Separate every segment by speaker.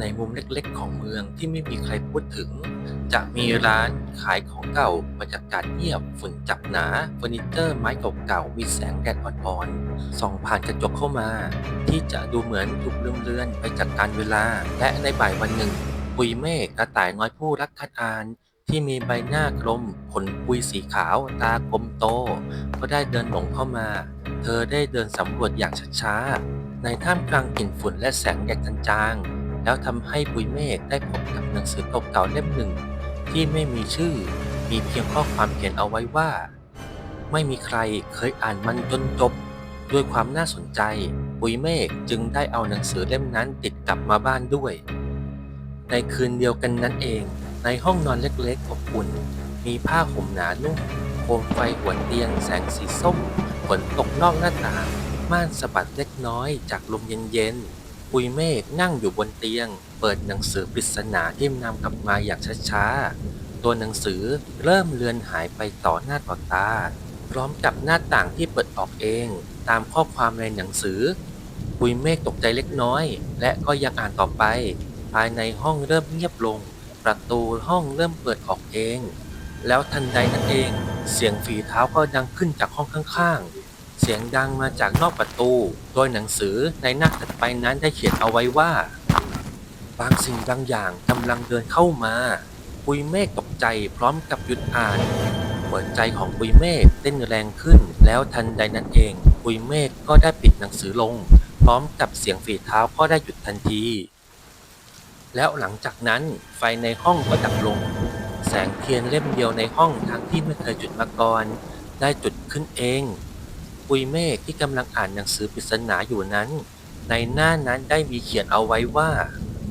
Speaker 1: ในมุมเล็กๆ ของเมืองที่ไม่มีใครพูดถึง จะมีร้านขายของเก่าบรรยากาศเงียบฝุ่นจับหนาเฟอร์นิเจอร์ไม้เก่าๆมีแสงแดดอ่อนๆส่องผ่านกระจกเข้ามา ที่จะดูเหมือนถูกลืมเลือนไปจากการเวลา และในบ่ายวันหนึ่งปุยเมฆกระต่ายน้อยผู้รักคัดอานที่มีใบหน้ากลมขนปุยสีขาว ตากลมโต ก็ได้เดินหลงเข้ามา เธอได้เดินสำรวจอย่างช้าๆ ในท่ามกลางกลิ่นฝุ่นและแสงแดดจางๆ แล้วทำให้ปุยเมฆได้พบกับหนังสือเก่าๆเล่มหนึ่ง ที่ไม่มีชื่อ มีเพียงข้อความเขียนเอาไว้ว่า ไม่มีใครเคยอ่านมันจนจบ ด้วยความน่าสนใจ ปุยเมฆจึงได้เอาหนังสือเล่มนั้นติดกลับมาบ้านด้วย ในคืนเดียวกันนั้นเอง ในห้องนอนเล็กๆอบอุ่น มีผ้าห่มหนานุ่มโคมไฟหัวเตียงแสงสีส้มฝนตกนอกหน้าต่างม่านสะบัดเล็กน้อยจากลมเย็นๆ ปุยเมฆนั่งอยู่บนเตียง เปิดหนังสือปริศนาที่นำกลับมาอย่างช้าๆ ตัวหนังสือเริ่มเลือนหายไปต่อหน้าต่อตา พร้อมกับหน้าต่างที่เปิดออกเอง ตามข้อความในหนังสือ ปุยเมฆตกใจเล็กน้อย และก็ยังอ่านต่อไป ภายในห้องเริ่มเงียบลง ประตูห้องเริ่มเปิดออกเอง แล้วทันใดนั้นเอง เสียงฝีเท้าก็ดังขึ้นจากห้องข้างๆ เสียงดังมาจากนอกประตู โดยหนังสือในหน้าถัดไปนั้นได้เขียนเอาไว้ว่า บางสิ่งบางอย่างกำลังเดินเข้ามาปุยเมฆตกใจพร้อมกับหยุดอ่าน หัวใจของปุยเมฆเต้นแรงขึ้น แล้วทันใดนั้นเองปุยเมฆก็ได้ปิดหนังสือลง พร้อมกับเสียงฝีเท้าก็ได้หยุดทันที แล้วหลังจากนั้นไฟในห้องก็ดับลง แสงเทียนเล่มเดียวในห้องทั้งที่ไม่เคยจุดมาก่อน ได้จุดขึ้นเอง ปุยเมฆที่กำลังอ่านหนังสือปริศนาอยู่นั้น ในหน้านั้นได้มีเขียนเอาไว้ว่า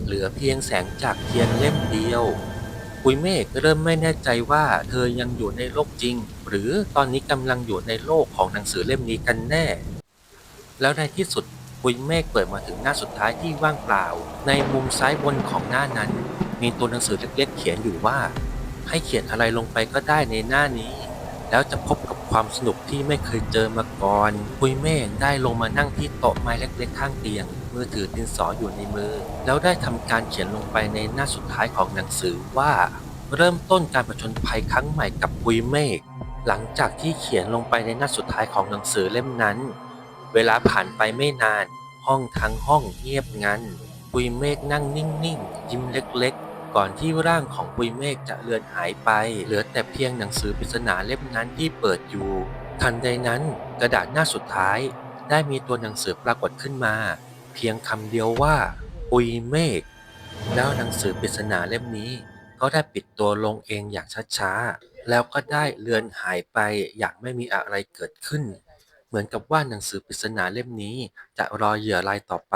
Speaker 1: เหลือเพียงแสงจากเทียนเล่มเดียว ปุยเมฆเริ่มไม่แน่ใจว่าเธอยังอยู่ในโลกจริง หรือตอนนี้กำลังอยู่ในโลกของหนังสือเล่มนี้กันแน่ แล้วในที่สุดปุยเมฆเปิดมาถึงหน้าสุดท้ายที่ว่างเปล่า ในมุมซ้ายบนของหน้านั้น มีตัวหนังสือเล็กๆ เขียนอยู่ว่า ให้เขียนอะไรลงไปก็ได้ในหน้านี้ แล้วจะพบกับ ความสนุกที่ไม่เคยเจอมาก่อนปุยเมฆได้ลงมานั่งที่โต๊ะไม้เล็กๆข้างเตียง มือถือดินสออยู่ในมือ แล้วได้ทำการเขียนลงไปในหน้าสุดท้ายของหนังสือว่า เริ่มต้นการประชนภัยครั้งใหม่กับปุยเมฆหลังจากที่เขียนลงไปในหน้าสุดท้ายของหนังสือเล่มนั้น เวลาผ่านไปไม่นาน ห้องทั้งห้องเงียบงันปุยเมฆนั่งนิ่งๆ ยิ้มเล็กๆ ก่อนที่ร่างของปุยเมฆจะเลือนหายไป เหลือแต่เพียงหนังสือปริศนาเล่มนั้นที่เปิดอยู่ ทันใดนั้นกระดาษหน้าสุดท้าย ได้มีตัวหนังสือปรากฏขึ้นมา เพียงคำเดียวว่า ปุยเมฆแล้วหนังสือปริศนาเล่มนี้ ก็ได้ปิดตัวลงเองอย่างช้าๆแล้วก็ได้เลือนหายไปอย่างไม่มีอะไรเกิดขึ้น เหมือนกับว่าหนังสือปริศนาเล่มนี้จะรอเหยื่อรายต่อไป